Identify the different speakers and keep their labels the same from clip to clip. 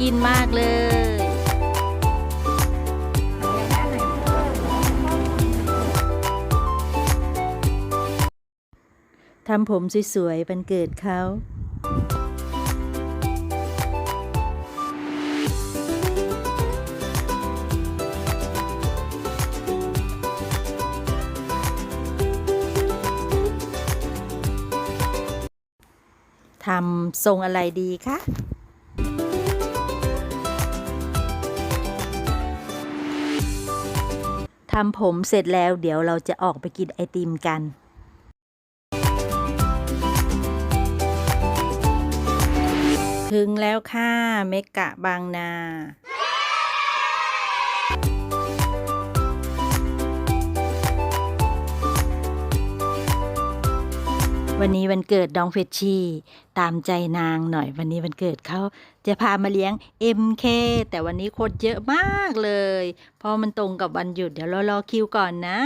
Speaker 1: กินมากเลย ทำผมสวยๆวันเกิดเขาทำทรงอะไรดีคะ ทำผมเสร็จแล้วเดี๋ยวเราจะออกไปกินไอติมกันถึงแล้วค่ะ เมกะบางนา วันนี้วันเกิดน้องเฟชชี่ตามใจนางหน่อย วันนี้วันเกิดเขาจะพามาเลี้ยง MK แต่วันนี้คนเยอะมากเลย เพราะมันตรงกับวันหยุดเดี๋ยวเรารอคิวก่อนนะ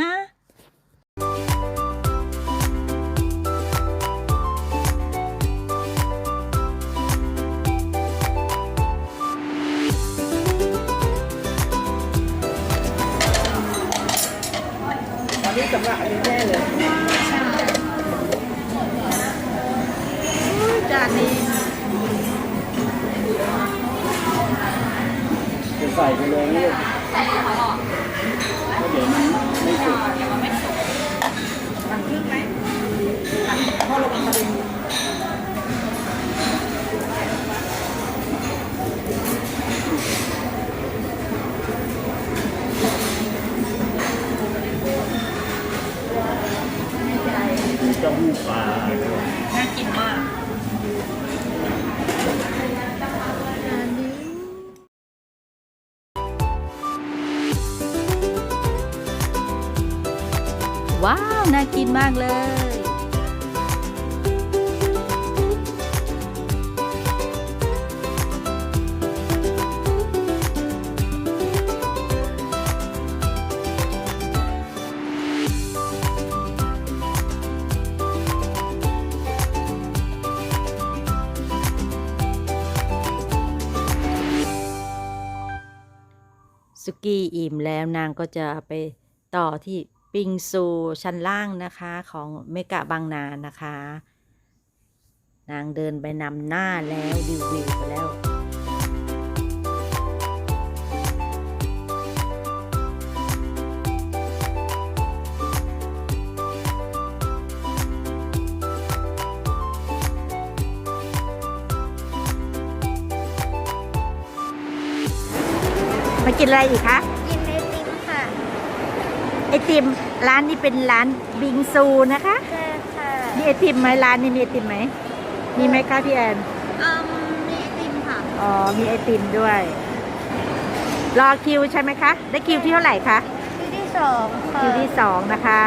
Speaker 2: อันนี้สำหรับอันนี้แน่เลย
Speaker 1: จานนี้
Speaker 2: จะใส่ไปเลยนี่ใส่เพราะเดี๋ยวมันไม่สุก
Speaker 3: ตักครึ่งไหมตักพอระวังกระเด็น
Speaker 2: มีเต้าหูปลา
Speaker 3: น่ากินมาก
Speaker 1: ว้าว น่ากินมากเลย สุกี้อิ่มแล้วนางก็จะไปต่อที่ ปิงซูชั้นล่างนะคะของเมกะบางนานะคะ นางเดินไปนำหน้าแล้วดิววิวไปแล้วมากินอะไรอีกคะ
Speaker 4: ไอติม
Speaker 1: ร้านนี้เป็นร้านบิงซูนะคะ
Speaker 4: ใช่ค่ะ
Speaker 1: มีไอติมไหมร้านนี้มีไอติมไหมมีไหมคะพี่แอน
Speaker 4: อืมมีไอติมค่ะ
Speaker 1: อ๋อมีไอติมด้วย รอคิวใช่ไหมคะ ได้คิวที่เท่าไหร่คะ
Speaker 4: ที่ที่สองค่ะ
Speaker 1: คิวที่สองนะคะ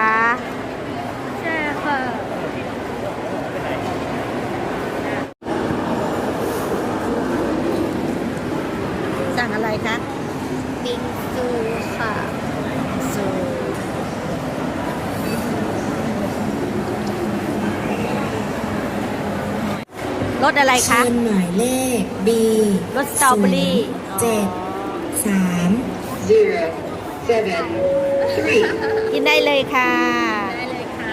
Speaker 4: ใช่ค่ะ
Speaker 1: สั่งอะไรคะ
Speaker 4: บิงซูค่ะ
Speaker 1: ซู รสอะไรคะ
Speaker 5: เชิญหมายเลข B
Speaker 1: รสสตรอเบอรี่
Speaker 5: เจ็ดสาม
Speaker 6: zero seven three.
Speaker 1: กินได้เลยค่ะ
Speaker 3: ได้เลยค่ะ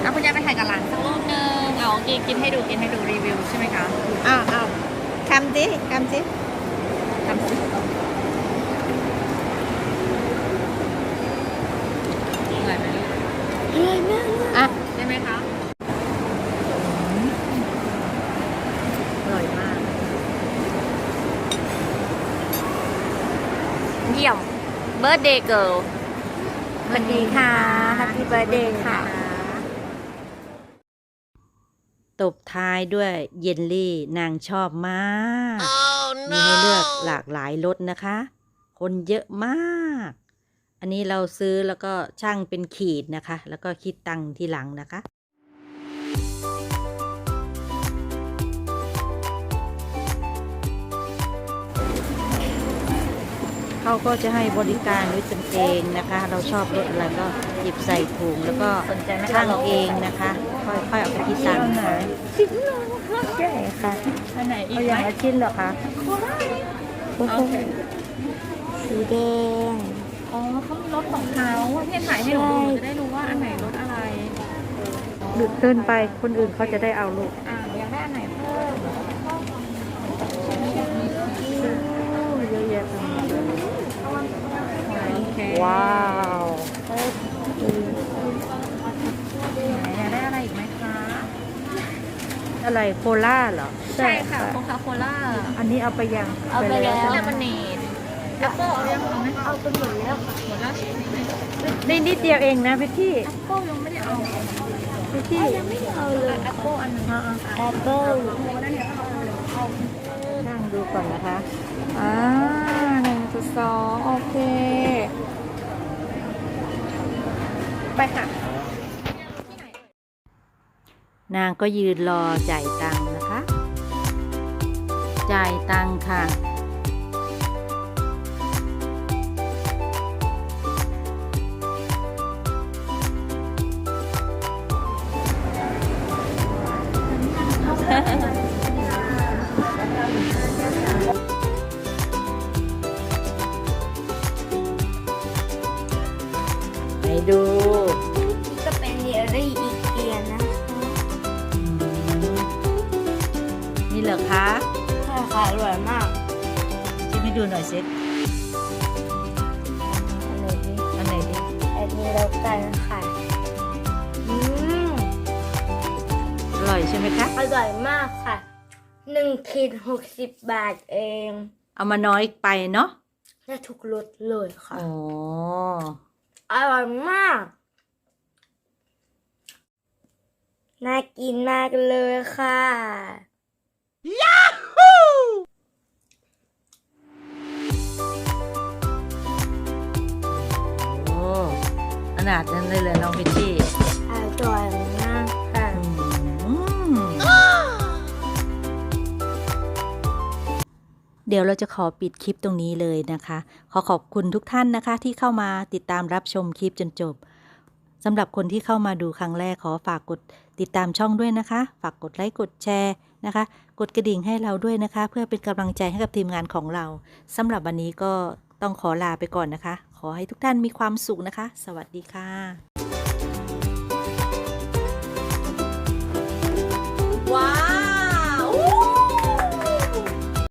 Speaker 3: เอาคุณยายไปถ่ายกับหลานสักรูปหนึงเอากินกินให้ดูกินให้ดูรีวิวใช่ไหมคะ
Speaker 1: อ้าวอ้าวคำสิคำสิ
Speaker 3: ทำสิอร่อยไหม
Speaker 1: อร่อยมากอะ
Speaker 3: ได้ไหมคะ
Speaker 1: อร่อยมาก
Speaker 3: เยี่ยม เบิร์ดเดย์เกิร์ล
Speaker 1: สวัสดีค่ะ Happy Birthday ค่ะ ตบท้ายด้วยเยลลี่นางชอบมาก มีให้เลือกหลากหลายรสนะคะ คนเยอะมาก อันนี้เราซื้อแล้วก็ช่างเป็นขีดนะคะ แล้วก็คิดตังค์ทีหลังนะคะ เขาก็จะให้บริการด้วยตนเองนะคะ เราชอบรสอะไรก็หยิบใส่ถุงแล้วก็
Speaker 3: สนใจไหมคะ
Speaker 1: ช่างเองนะคะ ค่อยๆเอาไปคิดตังค์ค่ะ
Speaker 4: ใช่ค่ะ
Speaker 3: อันไหนอีก
Speaker 1: เอาอ
Speaker 3: ไหม
Speaker 1: ย่างละชิ้นเหรอคะ
Speaker 3: โอเค
Speaker 4: สีแดง
Speaker 3: อ๋อเขามีรถของเขาพี่ถ่ายให้หนูดูหนูจะได้รู้ว่าอันไหนรถอะไร
Speaker 1: ดึกเกินไปคนอื่นเขาจะได้เอาลูก
Speaker 3: อ่าอยากได้อันไหนเพิ่ม
Speaker 1: เยอะแยะไปหมดเลย
Speaker 3: โอเค
Speaker 1: ว้าว
Speaker 3: ไหนอยากได้อะไรอีกไหมคะ
Speaker 1: อะไรโคล่าเหรอ
Speaker 3: ใช่ค่ะโคคาโคล่า
Speaker 1: อันนี้เอาไปยัง
Speaker 4: เอาไปแล้ว
Speaker 1: ใช่
Speaker 3: เล
Speaker 1: ไหม
Speaker 3: มอนเนดแอปเปิ้ลเอายังเอาไหม
Speaker 4: เอาไปหมดแล้วค่ะ
Speaker 3: หมดแล้ว
Speaker 1: ได้นิดเดียวเองนะพี่ที่
Speaker 3: แอปเปิ้ลยังไม่ได้เอา
Speaker 1: พี่ที่
Speaker 4: เอาเลย
Speaker 3: แอปเปิ้ลอันหนึง
Speaker 1: อ่า
Speaker 4: แอปเปิ้ล
Speaker 1: ๆนั่งดูก่อนนะคะ
Speaker 3: อ่าหนึ่งจุดสองโอเค ไปค่ะ
Speaker 1: นางก็ยืนรอจ่ายตังค์นะคะ จ่ายตังค์ค่ะไปดู คะ
Speaker 4: ใช่ค่ะอร่อยมาก
Speaker 1: ชิมให้ดูหน่อยสิ
Speaker 4: อันไหนดี
Speaker 1: อันไหนดี
Speaker 4: อันนี้แล้วกันค่ะอืม
Speaker 1: อร่อยใช่ไหมคะ
Speaker 4: อร่อยมากค่ะหนึ่งขีดหกสิบบาทเอง
Speaker 1: เอามาน้อยไปเนาะ
Speaker 4: ได้ทุกรสเลยค่ะ
Speaker 1: อ๋อ
Speaker 4: อร่อยมากน่ากินมากเลยค่ะ
Speaker 1: โอ้ขนาดนั้นเลยเหรอน้องพิชชี่
Speaker 4: อร่อยมากค่ะ
Speaker 1: อืมเดี๋ยวเราจะขอปิดคลิปตรงนี้เลยนะคะ ขอขอบคุณทุกท่านนะคะ ที่เข้ามาติดตามรับชมคลิปจนจบสำหรับคนที่เข้ามาดูครั้งแรกขอฝากกดติดตามช่องด้วยนะคะ ฝากกดไลค์กดแชร์ นะคะ กดกระดิ่งให้เราด้วยนะคะ เพื่อเป็นกำลังใจให้กับทีมงานของเราสำหรับวันนี้ก็ต้องขอลาไปก่อนนะคะ ขอให้ทุกท่านมีความสุขนะคะ สวัสดีค่ะ
Speaker 3: ว้า